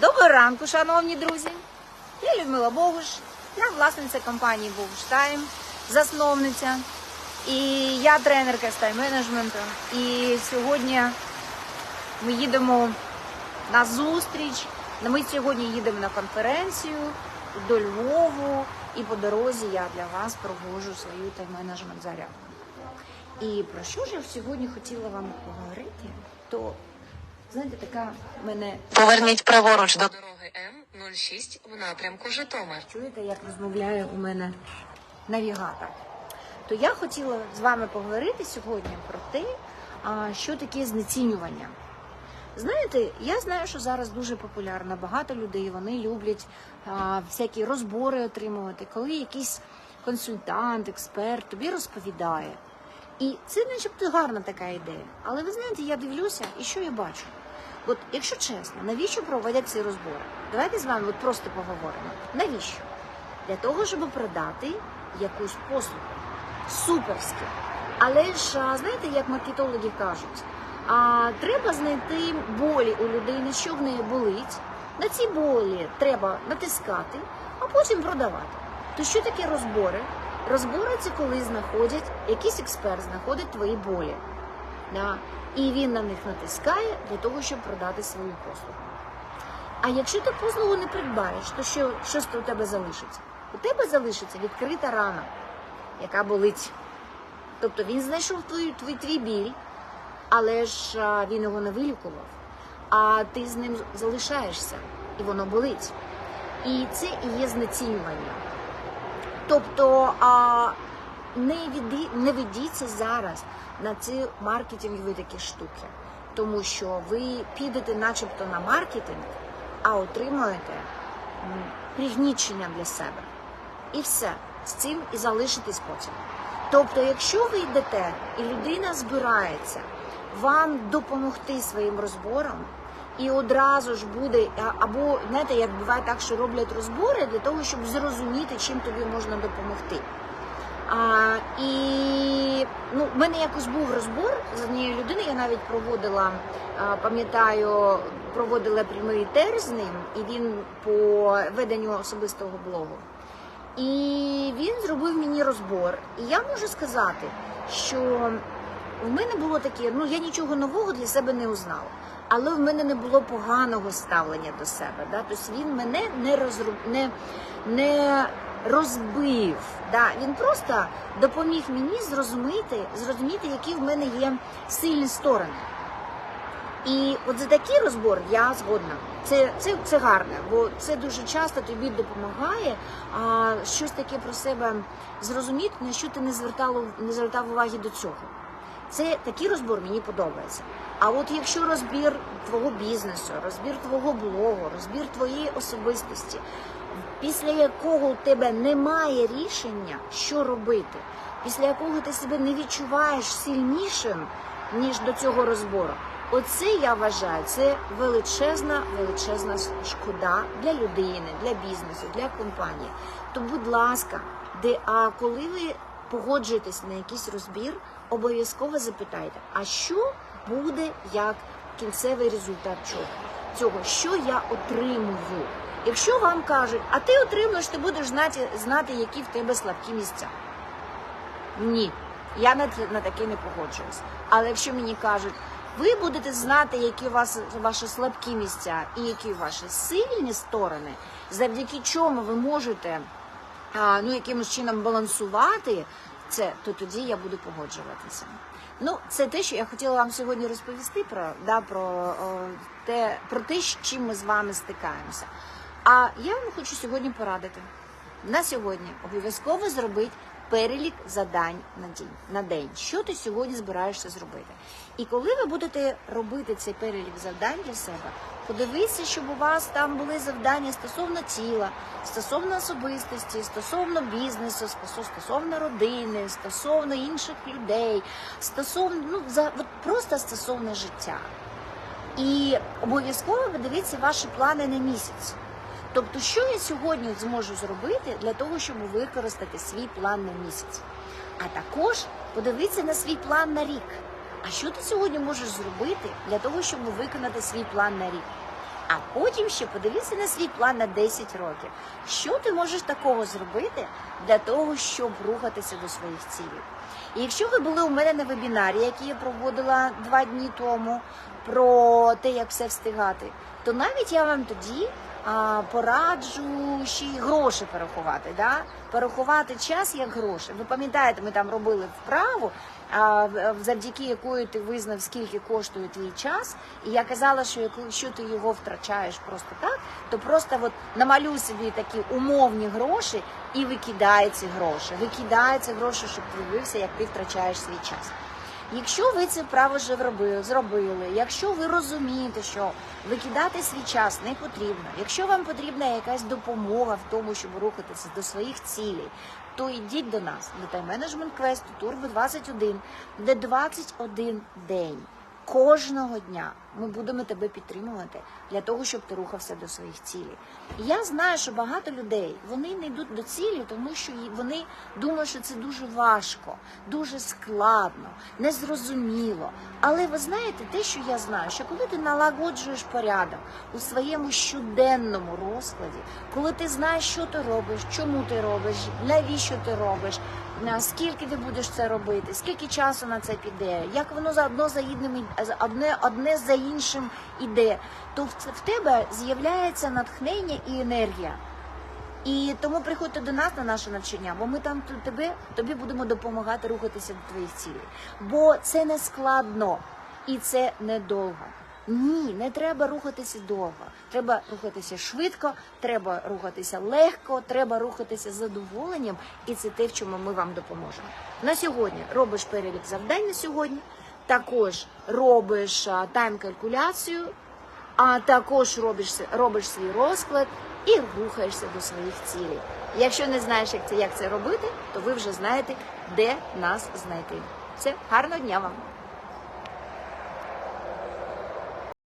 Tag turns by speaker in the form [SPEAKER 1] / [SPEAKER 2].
[SPEAKER 1] Доброго ранку, шановні друзі. Я Людмила Богуш, я власниця компанії Богуш Тайм, засновниця. І я тренерка з тайм-менеджменту. І сьогодні ми їдемо на зустріч. Ми сьогодні їдемо на конференцію до Львову, і по дорозі я для вас проводжу свою тайм-менеджмент зарядку. І про що ж я сьогодні хотіла вам поговорити, то знаєте, така мене
[SPEAKER 2] Поверніть праворуч до дороги М06 в напрямку Житомир.
[SPEAKER 1] Чуєте, як розмовляє у мене навігатор? То я хотіла з вами поговорити сьогодні про те, що таке знецінювання. Знаєте, я знаю, що зараз дуже популярно. Багато людей вони люблять а, всякі розбори отримувати, коли якийсь консультант, експерт тобі розповідає. І це начебто гарна така ідея. Але ви знаєте, я дивлюся, і що я бачу? От, якщо чесно, навіщо проводять ці розбори? Давайте з вами от просто поговоримо. Навіщо? Для того, щоб продати якусь послугу. Суперське. Але ж, знаєте, як маркетологи кажуть, а, треба знайти болі у людини, що в неї болить. На ці болі треба натискати, а потім продавати. То що таке розбори? Розбори це коли знаходять, якийсь експерт знаходить твої болі. Да? І він на них натискає для того, щоб продати свою послугу. А якщо ти послугу не придбаєш, то що, що у тебе залишиться? У тебе залишиться відкрита рана, яка болить. Тобто він знайшов твій, твій, твій біль, але ж а, він його не вилікував, а ти з ним залишаєшся, і воно болить. І це і є знецінювання. Тобто а, не, віді, не ведіться зараз на ці маркетингові такі штуки, тому що ви підете начебто на маркетинг, а отримуєте пригнічення для себе. І все. З цим і залишитесь потім. Тобто, якщо ви йдете і людина збирається вам допомогти своїм розбором, і одразу ж буде, або знаєте, як буває так, що роблять розбори для того, щоб зрозуміти, чим тобі можна допомогти. А, і ну, в мене якось був розбор з однією людиною. Я навіть проводила, пам'ятаю, проводила прямий етер з ним, і він по веденню особистого блогу. І він зробив мені розбор. І я можу сказати, що в мене було таке, ну я нічого нового для себе не узнала. Але в мене не було поганого ставлення до себе. Да? Тобто він мене не розру... не, не розбив. Да? Він просто допоміг мені зрозуміти, зрозуміти, які в мене є сильні сторони. І от за такий розбор я згодна. Це, це, це гарне, бо це дуже часто тобі допомагає а, щось таке про себе зрозуміти, на що ти не звертав, не звертав уваги до цього. Це такий розбор мені подобається. А от якщо розбір твого бізнесу, розбір твого блогу, розбір твоєї особистості, після якого у тебе немає рішення, що робити, після якого ти себе не відчуваєш сильнішим, ніж до цього розбору. Оце я вважаю, це величезна, величезна шкода для людини, для бізнесу, для компанії. То, будь ласка, де а коли ви погоджуєтесь на якийсь розбір, обов'язково запитайте, а що буде як кінцевий результат? Цього, що я отримую? Якщо вам кажуть, а ти отримуєш, ти будеш знати, знати, які в тебе слабкі місця. Ні, я на, на таке не погоджуюсь. Але якщо мені кажуть, ви будете знати, які у вас ваші слабкі місця і які ваші сильні сторони, завдяки чому ви можете ну, якимось чином балансувати це, то тоді я буду погоджуватися. Ну, це те, що я хотіла вам сьогодні розповісти про, да, про, о, те, про те, з чим ми з вами стикаємося. А я вам хочу сьогодні порадити. На сьогодні обов'язково зробити перелік задань на день, на день. Що ти сьогодні збираєшся зробити? І коли ви будете робити цей перелік завдань для себе, подивіться, щоб у вас там були завдання стосовно тіла, стосовно особистості, стосовно бізнесу, стосовно родини, стосовно інших людей, стосовно ну за от просто стосовно життя. І обов'язково подивіться ваші плани на місяць. Тобто, що я сьогодні зможу зробити для того, щоб використати свій план на місяць? А також подивитися на свій план на рік. А що ти сьогодні можеш зробити для того, щоб виконати свій план на рік? А потім ще подивіться на свій план на 10 років. Що ти можеш такого зробити для того, щоб рухатися до своїх цілей? І якщо ви були у мене на вебінарі, який я проводила два дні тому, про те, як все встигати, то навіть я вам тоді пораджу ще й гроші порахувати. Да? Порахувати час як гроші. Ви пам'ятаєте, ми там робили вправу, завдяки якої ти визнав, скільки коштує твій час. І я казала, що якщо ти його втрачаєш просто так, то просто от намалюй собі такі умовні гроші і викидай ці гроші. Викидай ці гроші, щоб ти дивився, як ти втрачаєш свій час. Якщо ви це право вже зробили, якщо ви розумієте, що викидати свій час не потрібно, якщо вам потрібна якась допомога в тому, щоб рухатися до своїх цілей, то йдіть до нас до тайм-менеджмент квесту Турбо 21, де 21 день. Кожного дня ми будемо тебе підтримувати для того, щоб ти рухався до своїх цілей. І я знаю, що багато людей вони не йдуть до цілі, тому що вони думають, що це дуже важко, дуже складно, незрозуміло. Але ви знаєте, те, що я знаю, що коли ти налагоджуєш порядок у своєму щоденному розкладі, коли ти знаєш, що ти робиш, чому ти робиш, навіщо ти робиш, на скільки ти будеш це робити, скільки часу на це піде, як воно за одним і- за- одне, одне за іншим іде, то в, тебе з'являється натхнення і енергія. І тому приходьте до нас на наше навчання, бо ми там т- тебе, тобі будемо допомагати рухатися до твоїх цілей. Бо це не складно і це недовго. Ні, не треба рухатися довго. Треба рухатися швидко, треба рухатися легко, треба рухатися з задоволенням, і це те, в чому ми вам допоможемо. На сьогодні робиш перелік завдань на сьогодні, також робиш тайм-калькуляцію, а також робиш, робиш свій розклад і рухаєшся до своїх цілей. Якщо не знаєш, як це, як це робити, то ви вже знаєте, де нас знайти. Все, гарного дня вам!